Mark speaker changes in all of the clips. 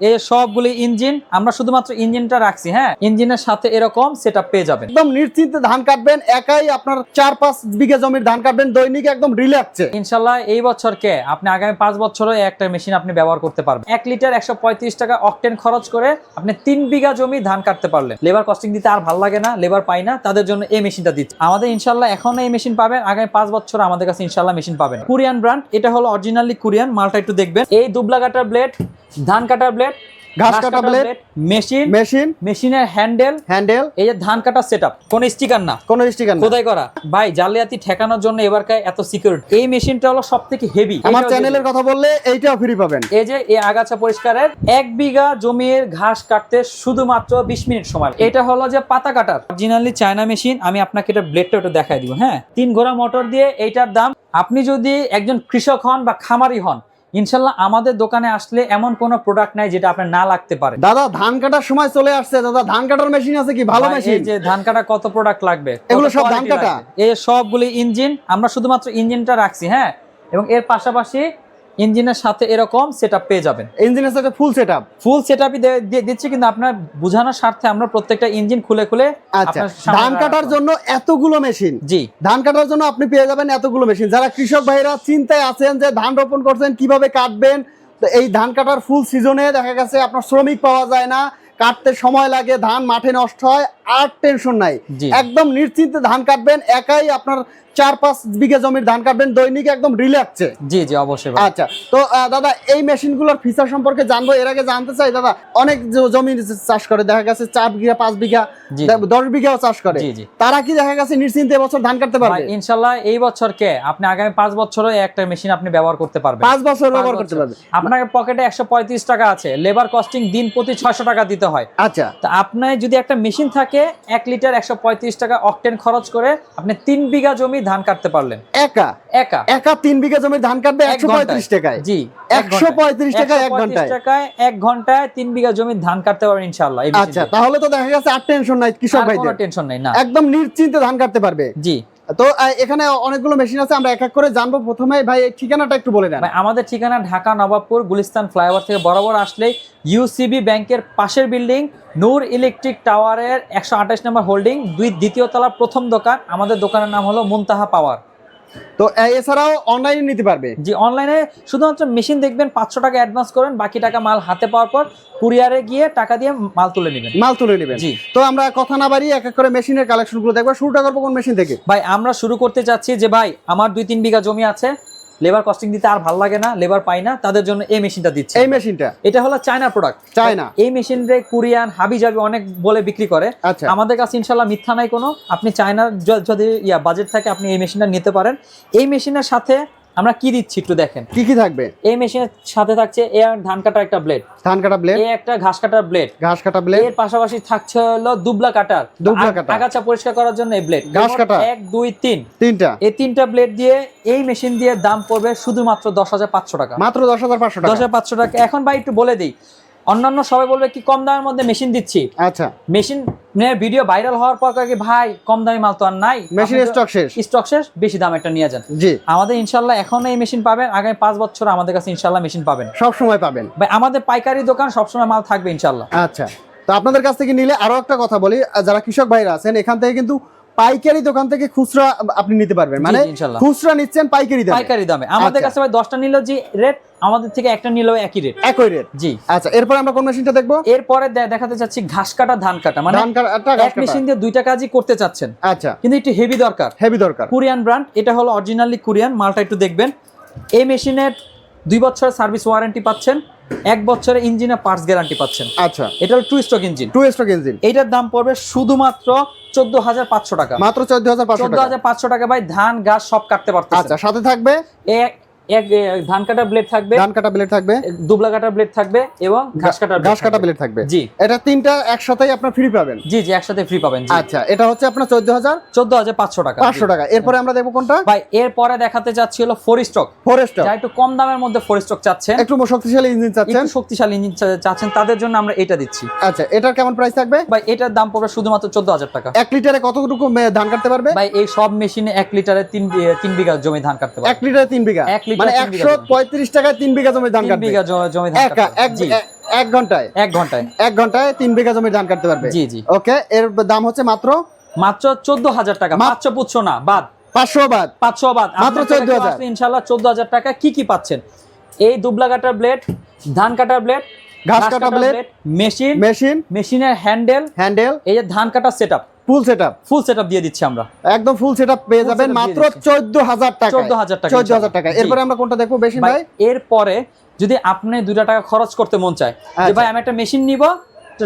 Speaker 1: এই সবগুলি ইঞ্জিন আমরা শুধুমাত্র ইঞ্জিনটা রাখছি হ্যাঁ? ইঞ্জিনের সাথে এরকম সেটা পেয়ে যাবেন।
Speaker 2: একদম নিশ্চিন্তে ধান কাটবেন একাই আপনার চার পাঁচ বিঘা জমির ধান কাটবেন দৈনিক একদম রিল্যাক্সে
Speaker 1: ইনশাল্লাহ এই বছরকে আপনি আগামী পাঁচ বছরও একটা মেশিন আপনি ব্যবহার করতে পারবেন। এক লিটার একশো পঁয়ত্রিশ টাকা অকটেন খরচ করে আপনি তিন বিঘা জমি ধান কাটতে পারলেন। লেবার কস্টিং দিতে আর ভালো লাগে না লেবার পাই না তাদের জন্য এই মেশিনটা দিচ্ছে। আমাদের ইনশাল্লাহ এখন এই মেশিন পাবেন আগামী পাঁচ বছর আমাদের কাছে ইনশাল্লাহ মেশিন পাবেন। কোরিয়ান ব্র্যান্ড এটা হলো অরিজিনালি কোরিয়ান মালটা একটু দেখবেন। এই দুবলা কাটার ব্লেড ধান কাটার ব্লেড
Speaker 2: ঘাস কাটা blade,
Speaker 1: মেশিন
Speaker 2: মেশিন
Speaker 1: মেশিনের হ্যান্ডেল
Speaker 2: হ্যান্ডেল
Speaker 1: এই যে ধান কাটার সেট আপ কোন স্টিকার না।
Speaker 2: কোনো স্টিকার না।
Speaker 1: খোদাই করা? ভাই জালিয়াতি ঠেকানোর জন্য এবারকার এত সিকিউরিটি এই মেশিনটা হলো সব থেকে হেভি
Speaker 2: আমার চ্যানেলের কথা বললে এইটাও ফ্রি পাবেন।
Speaker 1: এই যে এই আগাছা পরিষ্কারের এক বিঘা জমির ঘাস কাটতে শুধুমাত্র বিশ মিনিট সময় এটা হলো যে পাতা কাটার। অরিজিনালি চায়না মেশিন আমি আপনাকে এটা ব্লেডটা একটু দেখাই দিব হ্যাঁ? তিন ঘোড়া মোটর দিয়ে এইটার দাম আপনি যদি একজন কৃষক হন বা খামারি হন ইনশাল্লাহ আমাদের দোকানে আসলে এমন কোন প্রোডাক্ট নাই যেটা আপনার না লাগতে পারে।
Speaker 2: দাদা ধান কাটার সময় চলে আসছে। দাদা ধান কাটার মেশিন আছে কি? ভালো মেশিন
Speaker 1: যে ধান কাটা কত প্রোডাক্ট লাগবে?
Speaker 2: এগুলো সব ধান কাটা?
Speaker 1: এই সবগুলি ইঞ্জিন আমরা শুধুমাত্র ইঞ্জিনটা রাখছি হ্যাঁ? এবং এর পাশাপাশি ইঞ্জিনের সাথে এরকম সেটআপ পেয়ে যাবেন।
Speaker 2: ইঞ্জিনের সাথে ফুল সেট আপ
Speaker 1: ফুল সেটআপই দিচ্ছি কিন্তু আপনার বোঝানোর স্বার্থে আমরা প্রত্যেকটা ইঞ্জিন খুলে খুলে
Speaker 2: আচ্ছা ধান কাটার জন্য এতগুলো মেশিন
Speaker 1: জি।
Speaker 2: ধান কাটার জন্য আপনি পেয়ে যাবেন এতগুলো মেশিন যারা কৃষক ভাইরা চিন্তায় আছেন যে ধান রোপণ করছেন কীভাবে কাটবেন তো এই ধান কাটার ফুল সিজনে দেখা গেছে আপনার শ্রমিক পাওয়া যায় না। কাটতে সময় লাগে ধান মাঠে নষ্ট হয়। আর টেনশন নাই। একদম নিশ্চিন্তে ধান কাটবেন একাই আপনার চার পাঁচ বিঘা জমির ধান কাটবেন দৈনিক একদম রিল্যাক্সে
Speaker 1: জি জি অবশ্যই
Speaker 2: আচ্ছা তো দাদা এই মেশিনগুলোর ফিচার সম্পর্কে জানব এর আগে জানতে চাই দাদা অনেক জমি চাষ করে দেখা গেছে চার বিঘা পাঁচ বিঘা দশ বিঘাও চাষ করে। তারা কি দেখা গেছে নিশ্চিন্তে এবছর ধান কাটতে পারবে?
Speaker 1: ইনশাল্লাহ এই বছর কে? আপনি আগামী পাঁচ বছরও একটা মেশিন আপনি ব্যবহার করতে পারবেন।
Speaker 2: পাঁচ বছর ব্যবহার করতে
Speaker 1: পারবেন
Speaker 2: পারবে।
Speaker 1: আপনার পকেটে একশো পঁয়ত্রিশ টাকা আছে লেবার কস্টিং দিন প্রতি ছয়শো টাকা দিতে হয়।
Speaker 2: আচ্ছা।
Speaker 1: তা আপনার যদি একটা মেশিন থাকে এক লিটার একশো পঁয়ত্রিশ টাকা অকটেন খরচ করে আপনি তিন বিঘা জমি ধান কাটতে পারলেন।
Speaker 2: একা?
Speaker 1: একা।
Speaker 2: একা তিন বিঘা জমি ধান কাটবে একশো। পঁয়ত্রিশ টাকায়?
Speaker 1: জি
Speaker 2: একশো পঁয়ত্রিশ টাকায় এক ঘন্টায়?
Speaker 1: টাকায় এক ঘন্টায় তিন বিঘা জমি ধান কাটতে পারবেন ইনশাল্লাহ
Speaker 2: আচ্ছা তাহলে তো দেখা গেছে আর টেনশন নাই কৃষক ভাই
Speaker 1: টেনশন নাই না।
Speaker 2: একদম নিশ্চিন্তে ধান কাটতে পারবে।
Speaker 1: জি।
Speaker 2: তো এখানে অনেকগুলো মেশিন আছে, আমরা এক এক করে জানব। প্রথমে ভাই ঠিকানাটা একটু বলে দেন।
Speaker 1: আমাদের ঠিকানা ঢাকা নবাবপুর গুলিস্তান ফ্লাইওভার থেকে বরাবর আসলে ইউসিবি ব্যাংকের পাশের বিল্ডিং নূর ইলেকট্রিক টাওয়ারের একশো আঠাশ নম্বর হোল্ডিং দুই দ্বিতীয় তলার প্রথম দোকান। আমাদের দোকানের নাম হলো মুনতাহা পাওয়ার।
Speaker 2: তো এছাড়াও অনলাইনে নিতে পারবে?
Speaker 1: জি অনলাইনে শুধুমাত্র মেশিন দেখবেন পাঁচশো টাকা অ্যাডভান্স করেন বাকি টাকা মাল হাতে পাওয়ার পর কুরিয়ারে গিয়ে টাকা দিয়ে মাল তুলে নেবেন।
Speaker 2: মাল তুলে নেবেন।
Speaker 1: জি।
Speaker 2: তো আমরা কথা না বাড়িয়ে এক এক করে মেশিনের কালেকশনগুলো দেখব। শুরুটা করব কোন মেশিন থেকে?
Speaker 1: ভাই আমরা শুরু করতে চাচ্ছি যে ভাই আমার দুই তিন বিঘা জমি আছে লেবার কস্টিং দিতে আর ভালো লাগে না লেবার পাই না তাদের জন্য এই মেশিনটা দিচ্ছে।
Speaker 2: এই মেশিনটা?
Speaker 1: এটা হলো চায়না প্রোডাক্ট
Speaker 2: চায়না।
Speaker 1: এই মেশিন রে কোরিয়ান হাবি জাবি অনেক বলে বিক্রি করে।
Speaker 2: আচ্ছা।
Speaker 1: আমাদের কাছে ইনশাল্লাহ মিথ্যা নাই কোনো। আপনি চায়নার যদি ইয়া বাজেট থাকে আপনি এই মেশিনটা নিতে পারেন। এই মেশিনের সাথে আমরা কি দিচ্ছি একটু দেখেন।
Speaker 2: কি কি থাকবে?
Speaker 1: এই মেশিনের সাথে থাকছে এ ধান কাটার একটা ব্লেড
Speaker 2: ধান কাটা ব্লেড
Speaker 1: এ একটা ঘাস কাটার ব্লেড
Speaker 2: ঘাস কাটা ব্লেড
Speaker 1: এর পাশাপাশি থাকছে হলো দুবলা কাটার।
Speaker 2: দুবলা কাটা।
Speaker 1: আগাছা পরিষ্কার করার জন্য এই ব্লেড
Speaker 2: ঘাস কাটা।
Speaker 1: এক দুই তিন।
Speaker 2: তিনটা?
Speaker 1: এই তিনটা ব্লেড দিয়ে এই মেশিন দিয়ে দাম পড়বে শুধুমাত্র দশ হাজার পাঁচশো টাকা।
Speaker 2: মাত্র দশ হাজার পাঁচশো
Speaker 1: দশ
Speaker 2: টাকা
Speaker 1: হাজার পাঁচশো টাকা। এখন ভাই একটু বলে দিই অন্যান্য সবাই বলবে কি কম দামের মধ্যে মেশিন দিচ্ছি?
Speaker 2: আচ্ছা।
Speaker 1: মেশিন ভিডিও ভাইরাল হওয়ার পর কয়েক ভাই কম দামি মাল তো আর নাই।
Speaker 2: মেশিন স্টক শেষ।
Speaker 1: স্টক শেষ বেশি দাম একটা নিয়ে যান।
Speaker 2: জি।
Speaker 1: আমাদের ইনশাল্লাহ এখন এই মেশিন পাবেন আগামী পাঁচ বছর আমাদের কাছে ইনশাল্লাহ মেশিন পাবেন।
Speaker 2: সব সময় পাবেন।
Speaker 1: ভাই আমাদের পাইকারি দোকান সবসময় মাল থাকবে ইনশাল্লাহ।
Speaker 2: আচ্ছা। তো আপনাদের কাছ থেকে নিলে আরও একটা কথা বলি যারা কৃষক ভাইরা আছেন এখান থেকে কিন্তু পাইকারি দোকান থেকে খুচরা আপনি নিতে পারবেন। মানে খুচরা নিচ্ছেন পাইকারি দামে।
Speaker 1: পাইকারি দামে। আমাদের
Speaker 2: আচ্ছা।
Speaker 1: কাছে ভাই দশটা নিলেও যে রেট আমাদের থেকে একটা নিলেও একই রেট।
Speaker 2: একই রেট।
Speaker 1: জি।
Speaker 2: আচ্ছা এরপর আমরা কোন মেশিনটা দেখব?
Speaker 1: এরপরে দেখাতে চাচ্ছি ঘাস কাটা ধান কাটা। মানে
Speaker 2: ধান কাটা
Speaker 1: এক মেশিন দিয়ে দুইটা কাজই করতে চাচ্ছেন।
Speaker 2: আচ্ছা।
Speaker 1: কিন্তু একটু হেভি দরকার।
Speaker 2: হেভি দরকার।
Speaker 1: কোরিয়ান ব্র্যান্ড এটা হলো অরিজিনালি কোরিয়ান মালটা একটু দেখবেন। এই মেশিনের দুই বছর সার্ভিস ওয়ারেন্টি পাচ্ছেন। এক বছরের ইঞ্জিনের পার্টস গ্যারান্টি পাচ্ছেন।
Speaker 2: আচ্ছা।
Speaker 1: এটা হলো two stroke engine
Speaker 2: two stroke engine
Speaker 1: এটার দাম পড়বে শুধুমাত্র চোদ্দ হাজার পাঁচশো টাকা।
Speaker 2: মাত্র চোদ্দ হাজার পাঁচশো টাকা।
Speaker 1: ভাই ধান গাছ সব কাটতে পারতো
Speaker 2: আচ্ছা সাথে থাকবে?
Speaker 1: এক ধান কাটা ব্লেড থাকবে
Speaker 2: ধান কাটা ব্লেড থাকবে।
Speaker 1: দুবলা কাটা ব্লেড থাকবে এবং ঘাস কাটা
Speaker 2: ঘাস কাটা ব্লেড থাকবে।
Speaker 1: জি।
Speaker 2: এটা তিনটা একসাথেই আপনার ফ্রি পাবেন।
Speaker 1: জি জি একসাথে ফ্রি পাবেন
Speaker 2: আচ্ছা এটা হচ্ছে আপনার
Speaker 1: 14000 14500 টাকা।
Speaker 2: 500 টাকা। এরপরে আমরা দেখব কোনটা?
Speaker 1: ভাই এরপরে দেখাতে চাচ্ছি হলো ফোর স্টক
Speaker 2: ফোর স্টক
Speaker 1: যা একটু কম দামের মধ্যে ফোর স্টক চাচ্ছেন
Speaker 2: একটু শক্তিশালী ইঞ্জিন চাচ্ছেন।
Speaker 1: একটু শক্তিশালী ইঞ্জিন চাচ্ছেন তাদের জন্য আমরা এটা দিচ্ছি।
Speaker 2: আচ্ছা এটার কেমন প্রাইস থাকবে?
Speaker 1: ভাই এটার দাম পড়বে শুধুমাত্র 14000 টাকা।
Speaker 2: 1 লিটারে কতটুকু ধান কাটতে পারবে?
Speaker 1: ভাই এই সব মেশিনে 1 লিটারে 3 3 বিঘা জমি ধান কাটতে পারবে।
Speaker 2: 1 লিটারে 3 বিঘা।
Speaker 1: 1 বিঘা মানে
Speaker 2: 135 টাকায় 3 বিঘা জমি ধান
Speaker 1: বিঘা জমি
Speaker 2: এক ঘন্টায়?
Speaker 1: এক ঘন্টায়।
Speaker 2: এক ঘন্টায় বিঘা জমি ধান কাটতে পারবে?
Speaker 1: জি জি।
Speaker 2: ওকে এর দাম হচ্ছে মাত্র?
Speaker 1: মাত্র 14000 টাকা। মাত্র পুচ্ছো না বাদ।
Speaker 2: 500 বাদ।
Speaker 1: 500 বাদ।
Speaker 2: মাত্র
Speaker 1: টাকা কি কি পাচ্ছেন? এই দুবলা কাটার ব্লেড ধান কাটার ব্লেড
Speaker 2: ঘাস কাটা ব্লেড
Speaker 1: মেশিন
Speaker 2: মেশিন
Speaker 1: মেশিনের হ্যান্ডেল
Speaker 2: হ্যান্ডেল
Speaker 1: এই যে ধান কাটার setup
Speaker 2: full setup
Speaker 1: full set দিয়ে দিচ্ছি আমরা
Speaker 2: একদম ফুল সেট পেয়ে যাবেন মাত্র
Speaker 1: দিয়ে দিচ্ছি।
Speaker 2: চোদ্দ হাজার টাকা
Speaker 1: 14,000 টাকা,
Speaker 2: চোদ্দ হাজার টাকা
Speaker 1: জি।
Speaker 2: এরপরে আমরা কোনটা দেখব বেশি
Speaker 1: ভাই
Speaker 2: ভাই
Speaker 1: এরপরে যদি আপনি 2 টাকা খরচ করতে মন চায় যে
Speaker 2: আচ্ছা।
Speaker 1: ভাই আমি একটা মেশিন নিব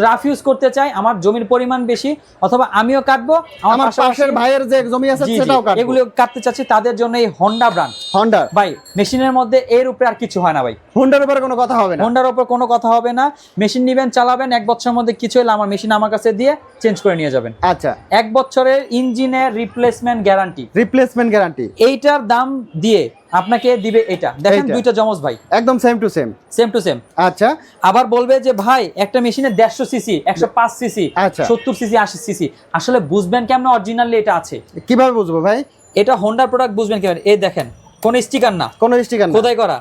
Speaker 1: রাফ ইউজ করতে চাই আমার জমির পরিমাণ বেশি অথবা আমিও কাটবো
Speaker 2: আমার পাশের ভাইয়ের যে জমি আছে সেটাও কাটবো।
Speaker 1: এগুলো কাটতে চাচ্ছি তাদের জন্য এই হন্ডা ব্র্যান্ড
Speaker 2: হন্ডা
Speaker 1: ভাই মেশিনের মধ্যে এর উপরে আর কিছু হয় না ভাই।
Speaker 2: হন্ডার উপরে কোনো কথা হবে না।
Speaker 1: হন্ডার উপর কোনো কথা হবে না। মেশিন নিবেন চালাবেন এক বছরের মধ্যে কিছু হলে আমার মেশিন আমার কাছে দিয়ে চেঞ্জ করে নিয়ে যাবেন।
Speaker 2: আচ্ছা।
Speaker 1: এক বছরের ইঞ্জিনের রিপ্লেসমেন্ট গ্যারান্টি
Speaker 2: রিপ্লেসমেন্ট গ্যারান্টি
Speaker 1: এইটার দাম দিয়ে আপনাকে দিবে এটা। দেখেন দুইটা জমজ ভাই।
Speaker 2: একদম same to same
Speaker 1: same to same
Speaker 2: আচ্ছা।
Speaker 1: আবার বলবে যে ভাই একটা মেশিনে দেড়শো সিসি একশো পাঁচ সিসি
Speaker 2: আচ্ছা।
Speaker 1: সত্তর সিসি আশি সিসি আসলে বুঝবেন কেমন অরিজিনালি এটা আছে।
Speaker 2: কীভাবে বুঝব ভাই?
Speaker 1: এটা হোন্ডার প্রোডাক্ট বুঝবেন কেমন? এই দেখেন কোন স্টিকার না।
Speaker 2: কোন স্টিকার না।
Speaker 1: খোদাই করা।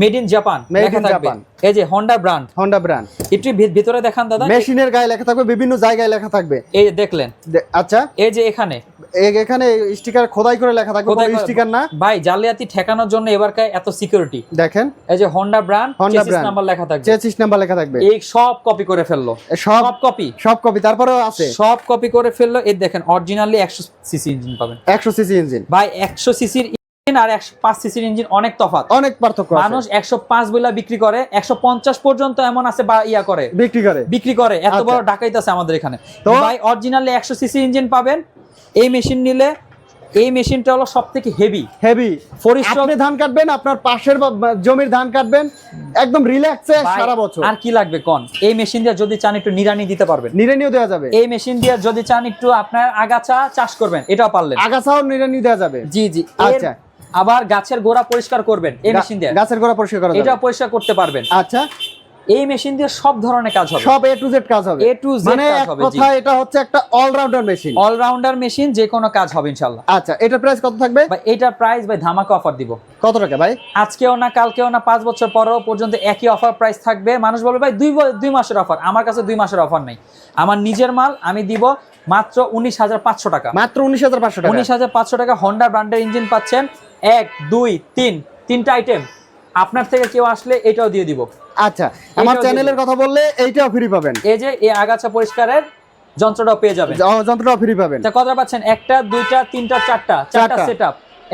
Speaker 1: মেড ইন জাপান লেখা থাকবে। এই যে হোন্ডা ব্র্যান্ড
Speaker 2: হন্ডা ব্র্যান্ড
Speaker 1: একটু ভিতরে দেখান দাদা।
Speaker 2: মেশিনের গায়ে লেখা থাকবে বিভিন্ন জায়গায় লেখা থাকবে।
Speaker 1: এই দেখলেন।
Speaker 2: আচ্ছা।
Speaker 1: এই যে এখানে।
Speaker 2: এখানে স্টিকার খোদাই করে লেখা থাকবে কোনো স্টিকার না।
Speaker 1: ভাই জালিয়াতি ঠেকানোর জন্য এবারকার এত সিকিউরিটি
Speaker 2: দেখেন।
Speaker 1: এই যে Honda brand
Speaker 2: Honda brand।
Speaker 1: Number লেখা থাকবে।
Speaker 2: চেচিস নাম্বার লেখা থাকবে।
Speaker 1: এই সব কপি করে ফেলল।
Speaker 2: সব
Speaker 1: কপি
Speaker 2: সব কপি তারপরেও আছে।
Speaker 1: সব কপি করে ফেলল। এই দেখেন অরিজিনালি একশো সিসি ইঞ্জিন পাবেন।
Speaker 2: একশো সিসি ইঞ্জিন
Speaker 1: ভাই একশো সিসির ইঞ্জিন আর একশো পাঁচ সিসির ইঞ্জিন অনেক তফাৎ।
Speaker 2: অনেক পার্থক্য
Speaker 1: মানুষ একশো পাঁচ বইলা বিক্রি করে একশো পঞ্চাশ পর্যন্ত এমন আছে বা ইয়া করে।
Speaker 2: বিক্রি করে।
Speaker 1: বিক্রি করে এত
Speaker 2: আচ্ছা।
Speaker 1: বড় ডাকাইত আছে আমাদের এখানে।
Speaker 2: তো-
Speaker 1: ভাই অরিজিনালি একশো সিসি ইঞ্জিন পাবেন এই মেশিন নিলে এই মেশিনটা হলো সব থেকে হেভি
Speaker 2: হেভি আপনি ধান কাটবেন আপনার পাশের বা- জমির ধান কাটবেন একদম রিল্যাক্সে সারা বছর।
Speaker 1: আর কি লাগবে কোন? এই মেশিন দিয়ে যদি চান একটু নিরানি দিতে পারবেন।
Speaker 2: নিরানিও দেওয়া যাবে।
Speaker 1: এই মেশিন দিয়ে যদি চান একটু আপনার আগাছা চাষ করবেন এটাও পারলেন।
Speaker 2: আগাছাও নিড়ানি দেওয়া যাবে।
Speaker 1: জি জি।
Speaker 2: আচ্ছা।
Speaker 1: আবার গাছের গোড়া পরিষ্কার করবেন এই মেশিন দিয়ে।
Speaker 2: গাছের গোড়া পরিষ্কার করা
Speaker 1: এটা পরিষ্কার করতে পারবেন।
Speaker 2: আচ্ছা।
Speaker 1: এই মেশিন দিয়ে সব ধরনের কাজ হবে।
Speaker 2: সব এ টু জেড কাজ হবে।
Speaker 1: A to Z
Speaker 2: মানে এক কথা এটা হচ্ছে একটা অলরাউন্ডার মেশিন
Speaker 1: অলরাউন্ডার মেশিন যে কোনো কাজ হবে ইনশাল্লাহ
Speaker 2: আচ্ছা এটার প্রাইস কত থাকবে?
Speaker 1: ভাই এটার প্রাইস ভাই ধামাকা অফার দিব।
Speaker 2: কত টাকা ভাই?
Speaker 1: আজকেও না কালকেও না পাঁচ বছর পরেও পর্যন্ত একই অফার প্রাইস থাকবে। মানুষ বলবে ভাই দুই দুই মাসের অফার আমার কাছে দুই মাসের অফার নাই। আমার নিজের মাল আমি দিব মাত্র উনিশ হাজার পাঁচশো টাকা।
Speaker 2: মাত্র উনিশ হাজার পাঁচশো টাকা।
Speaker 1: উনিশ হাজার পাঁচশো টাকা হন্ডা ব্র্যান্ডের ইঞ্জিন পাচ্ছেন। এক দুই তিন তিনটা আইটেম আপনার থেকে কেউ আসলে এটাও দিয়ে দিব।
Speaker 2: আচ্ছা আমার চ্যানেলের কথা বললে এইটাও ফ্রি পাবেন।
Speaker 1: এই যে এই আগাছা পরিষ্কারের যন্ত্রটাও পেয়ে যাবেন।
Speaker 2: যন্ত্রটাও ফ্রি পাবেন।
Speaker 1: তা কত পাচ্ছেন? একটা দুইটা তিনটা চারটা। চারটা
Speaker 2: চারটা।
Speaker 1: সেট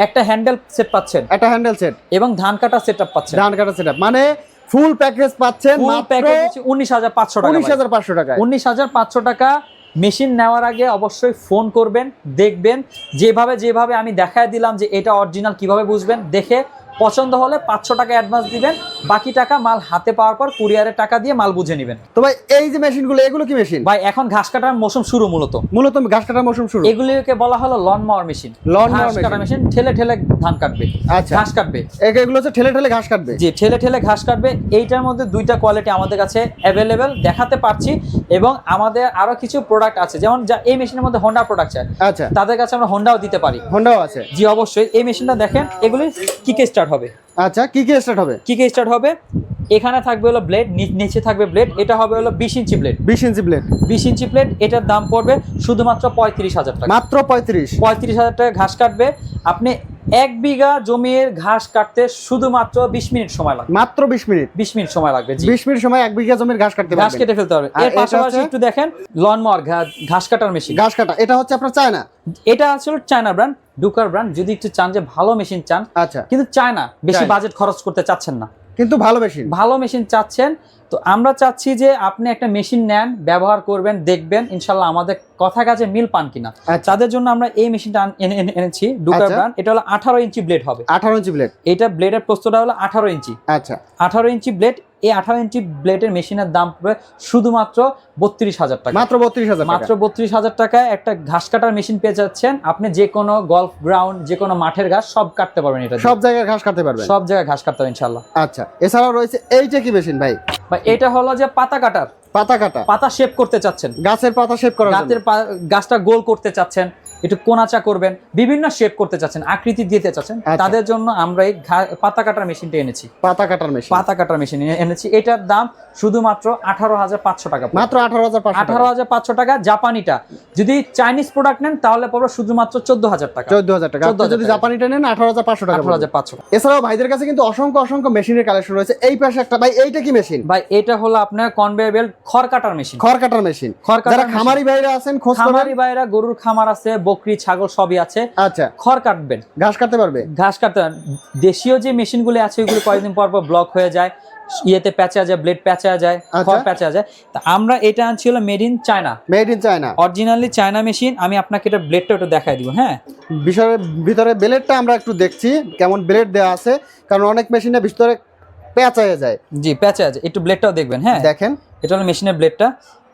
Speaker 1: একটা হ্যান্ডেল সেট পাচ্ছেন।
Speaker 2: একটা হ্যান্ডেল সেট
Speaker 1: এবং ধান কাটা সেট পাচ্ছেন।
Speaker 2: ধান কাটা সেট মানে ফুল প্যাকেজ পাচ্ছেন
Speaker 1: প্যাকেজ উনিশ হাজার পাঁচশো টাকা
Speaker 2: উনিশ
Speaker 1: ভাই।
Speaker 2: হাজার পাঁচশো টাকায়।
Speaker 1: উনিশ হাজার পাঁচশো টাকা মেশিন নেওয়ার আগে অবশ্যই ফোন করবেন দেখবেন। যেভাবে যেভাবে আমি দেখায় দিলাম যে এটা অরিজিনাল কীভাবে বুঝবেন দেখে পছন্দ হলে পাঁচশো টাকা অ্যাডভান্স দিবেন বাকি টাকা মাল হাতে পাওয়ার পর কুরিয়ারের টাকা দিয়ে মাল বুঝে নেবেন।
Speaker 2: তো ভাই এই যে মেশিনগুলো এগুলো কি মেশিন?
Speaker 1: ভাই এখন ঘাস কাটার মৌসুম শুরু মূলত।
Speaker 2: মূলত ঘাস কাটার মৌসুম শুরু?
Speaker 1: এগুলিকে বলা হলো lawn mower machine
Speaker 2: lawn mower
Speaker 1: ঘাস কাটা মেশিন ঠেলে ঠেলে ধান কাটবে
Speaker 2: আচ্ছা।
Speaker 1: ঘাস কাটবে।
Speaker 2: এগুলো হচ্ছে ঠেলে ঠেলে ঘাস কাটবে?
Speaker 1: জি ঠেলে ঠেলে ঘাস কাটবে। এইটার মধ্যে দুইটা কোয়ালিটি আমাদের কাছে অ্যাভেলেবেল দেখাতে পারছি। এবং আমাদের আরও কিছু প্রোডাক্ট আছে যেমন যা এই মেশিনের মধ্যে হোন্ডা প্রোডাক্ট আছে।
Speaker 2: আচ্ছা।
Speaker 1: তাদের কাছে আমরা হোন্ডাও দিতে পারি।
Speaker 2: হোন্ডাও আছে।
Speaker 1: জি অবশ্যই। এই মেশিনটা দেখেন এগুলি কি কিকে স্টার্ট হবে।
Speaker 2: আচ্ছা কি কি স্টার্ট হবে?
Speaker 1: কি কি স্টার্ট হবে? এখানে থাকবে হলো ব্লেড নিচে থাকবে ব্লেড এটা হবে হলো বিশ ইঞ্চি ব্লেড
Speaker 2: বিশ ইঞ্চি ব্লেড
Speaker 1: বিশ ইঞ্চি ব্লেড এটার দাম পড়বে শুধুমাত্র পঁয়ত্রিশ হাজার টাকা।
Speaker 2: মাত্র পঁয়ত্রিশ।
Speaker 1: পঁয়ত্রিশ হাজার টাকা ঘাস কাটবে। আপনি এক বিঘা জমির ঘাস কাটতে শুধুমাত্র বিশ মিনিট সময় লাগবে।
Speaker 2: মাত্র বিশ মিনিট?
Speaker 1: বিশ মিনিট সময় লাগবে
Speaker 2: বিশ মিনিট সময় এক বিঘা জমির ঘাস কাটতে
Speaker 1: ঘাস কেটে ফেলতে হবে। এর পাশাপাশি একটু দেখেন লন মর ঘাস কাটার মেশিন।
Speaker 2: ঘাস কাটা। এটা হচ্ছে আপনার চায়না?
Speaker 1: এটা আসলে চায়না ব্র্যান্ড ডুকার ব্র্যান্ড। যদি একটু চান যে ভালো মেশিন চান
Speaker 2: আচ্ছা।
Speaker 1: কিন্তু চায়না বেশি বাজেট খরচ করতে চাচ্ছেন না।
Speaker 2: কিন্তু ভালো মেশিন।
Speaker 1: ভালো মেশিন চাচ্ছেন। তো আমরা চাচ্ছি যে আপনি একটা মেশিন নেন ব্যবহার করবেন দেখবেন ইনশাল্লাহ আমাদের কথা কাজে মিল পান কিনা।
Speaker 2: আচ্ছা।
Speaker 1: তাদের জন্য আমরা এই মেশিনটা এনে- এনে- এনেছি ডুকার
Speaker 2: আচ্ছা।
Speaker 1: ব্র্যান্ড। এটা হলো আঠারো ইঞ্চি ব্লেড হবে।
Speaker 2: আঠারো ইঞ্চি ব্লেড।
Speaker 1: এটা ব্লেডের প্রস্তুতটা হলো আঠারো ইঞ্চি।
Speaker 2: আচ্ছা।
Speaker 1: আঠারো ইঞ্চি ব্লেড এই আঠারো ইঞ্চি ব্লেডের মেশিনের দাম পড়বে শুধুমাত্র বত্রিশ হাজার টাকা।
Speaker 2: মাত্র বত্রিশ হাজার
Speaker 1: মাত্র বত্রিশ হাজার টাকায় একটা ঘাস কাটার মেশিন পেয়ে যাচ্ছেন। আপনি যে কোনো গলফ গ্রাউন্ড যে কোনো মাঠের ঘাস সব কাটতে পারবেন এটা
Speaker 2: সব জায়গায় ঘাস কাটতে পারবেন।
Speaker 1: সব জায়গায় ঘাস কাটতে হবে ইনশাল্লাহ
Speaker 2: আচ্ছা। এছাড়াও রয়েছে এইটা কি মেশিন ভাই?
Speaker 1: বা এটা হলো যে পাতা কাটার।
Speaker 2: পাতা কাটা।
Speaker 1: পাতা শেপ করতে চাচ্ছেন।
Speaker 2: গাছের পাতা শেপ করার জন্য।
Speaker 1: গাছটা গোল করতে চাচ্ছেন। একটু কোনাচা করবেন বিভিন্ন শেপ করতে চাচ্ছেন আকৃতি দিতে চাচ্ছেন
Speaker 2: আচ্ছা।
Speaker 1: তাদের জন্য আমরা এই পাতা কাটার মেশিনটা এনেছি।
Speaker 2: পাতা কাটার মেশিন
Speaker 1: পাতা কাটার মেশিন এনেছি। এটার দাম শুধুমাত্র আঠারো হাজার পাঁচশো টাকা
Speaker 2: মাত্র আঠারো হাজার
Speaker 1: আঠারো হাজার পাঁচশো টাকা জাপানিটা। যদি চাইনিজ প্রোডাক্ট নেন তাহলে পড়বে শুধুমাত্র চোদ্দ হাজার টাকা।
Speaker 2: চোদ্দ হাজার টাকা। যদি জাপানিটা নেন আঠারো হাজার পাঁচশো টাকা
Speaker 1: আঠারো হাজার পাঁচশো
Speaker 2: এছাড়াও ভাইদের কাছে কিন্তু অসংখ্য অসংখ্য মেশিনের কালেকশন রয়েছে। এই পাশে একটা ভাই এইটা কি মেশিন
Speaker 1: ভাই এটা হলো আপনার কনভেয়ার বেল্ট খড় কাটার মেশিন
Speaker 2: খড় কাটার মেশিন
Speaker 1: খড় কাটার
Speaker 2: খামারি ভাইরা আছেন
Speaker 1: খামারি বাইরা গরুর খামার আছে বকরি ছাগল সবই আছে।
Speaker 2: আচ্ছা।
Speaker 1: খড় কাটবেন।
Speaker 2: ঘাস কাটতে পারবে?
Speaker 1: ঘাস কাটতে পারেন। দেশীয় যে মেশিনগুলো আছে ওইগুলো কয়েকদিন পর পর ব্লক হয়ে যায়। ইয়েতে প্যাঁচা যায় ব্লেড প্যাঁচা যায়
Speaker 2: আচ্ছা।
Speaker 1: খড় প্যাঁচা যায়। তা আমরা এটা আনছিল made in China
Speaker 2: made in China
Speaker 1: originally China machine আমি আপনাকে এটা ব্লেডটা একটু দেখাই দিব হ্যাঁ?
Speaker 2: বিষয়ের ভিতরে ব্লেডটা আমরা একটু দেখছি কেমন ব্লেড দেওয়া আছে। কারণ অনেক মেশিনে ভিতরে পেঁচায় যায়।
Speaker 1: জি প্যাঁচা আছে একটু ব্লেডটাও দেখবেন হ্যাঁ?
Speaker 2: দেখেন।
Speaker 1: এটা হলো মেশিনের ব্লেডটা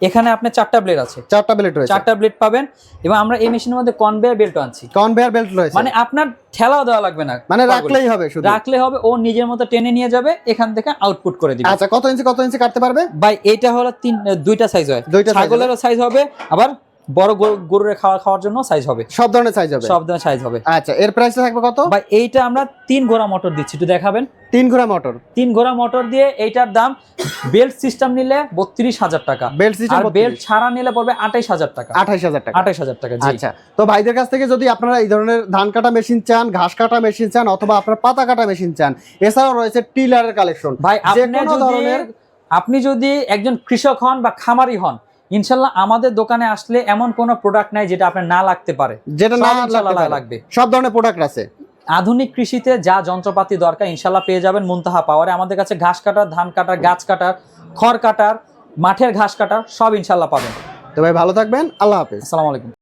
Speaker 1: এখানে আপনার চারটা ব্লেড আছে।
Speaker 2: চারটা ব্লেড রয়েছে।
Speaker 1: চারটা ব্লেড পাবেন এবং আমরা এই মেশিনের মধ্যে কনভেয়ার বেল্ট আনছি।
Speaker 2: কনভেয়ার বেল্ট রয়েছে।
Speaker 1: মানে আপনার ঠেলাও দেওয়া লাগবে না
Speaker 2: মানে রাখলেই হবে শুধু।
Speaker 1: রাখলে হবে ও নিজের মতো টেনে নিয়ে যাবে এখান থেকে আউটপুট করে দিবে।
Speaker 2: আচ্ছা কত ইঞ্চি কত ইঞ্চি কাটতে পারবে?
Speaker 1: ভাই এটা হলো তিন দুইটা সাইজ হয়।
Speaker 2: দুইটা
Speaker 1: ছাগলেরও সাইজ হবে আবার বড় গরু- গরুর খাওয়া খাওয়ার জন্য সাইজ হবে।
Speaker 2: সব ধরনের সাইজ হবে?
Speaker 1: সব ধরনের সাইজ হবে।
Speaker 2: আচ্ছা এর প্রাইস থাকবে কত?
Speaker 1: ভাই এইটা আমরা তিন ঘোড়া মোটর দিচ্ছি একটু দেখাবেন।
Speaker 2: তিন ঘোড়া মোটর
Speaker 1: তিন ঘোড়া মোটর দিয়ে এইটার দাম বেল্ট সিস্টেম নিলে বত্রিশ হাজার টাকা।
Speaker 2: বেল্ট সিস্টেম
Speaker 1: আর বেল্ট ছাড়া নিলে পড়বে আঠাইশ হাজার টাকা।
Speaker 2: আঠাইশ হাজার টাকা।
Speaker 1: আঠাইশ হাজার টাকা
Speaker 2: আচ্ছা তো ভাইদের কাছ থেকে যদি আপনারা এই ধরনের ধান কাটা মেশিন চান ঘাস কাটা মেশিন চান অথবা আপনার পাতা কাটা মেশিন চান এছাড়াও রয়েছে টিলারের কালেকশন
Speaker 1: ভাই আপনি যদি একজন কৃষক হন বা খামারি হন ইনশাল্লাহ আমাদের দোকানে আসলে এমন কোনো প্রোডাক্ট নাই যেটা আপনার না লাগতে পারে।
Speaker 2: যেটা না।
Speaker 1: লাগবে।
Speaker 2: সব ধরনের প্রোডাক্ট আছে।
Speaker 1: আধুনিক কৃষিতে যা যন্ত্রপাতি দরকার ইনশাল্লাহ পেয়ে যাবেন মুনতাহা পাওয়ারে। আমাদের কাছে ঘাস কাটার ধান কাটার গাছ কাটার খড় কাটার মাঠের ঘাস কাটার সব ইনশাল্লাহ পাবেন।
Speaker 2: তো ভাই ভালো থাকবেন। আল্লাহ হাফেজ।
Speaker 1: আসসালামু আলাইকুম।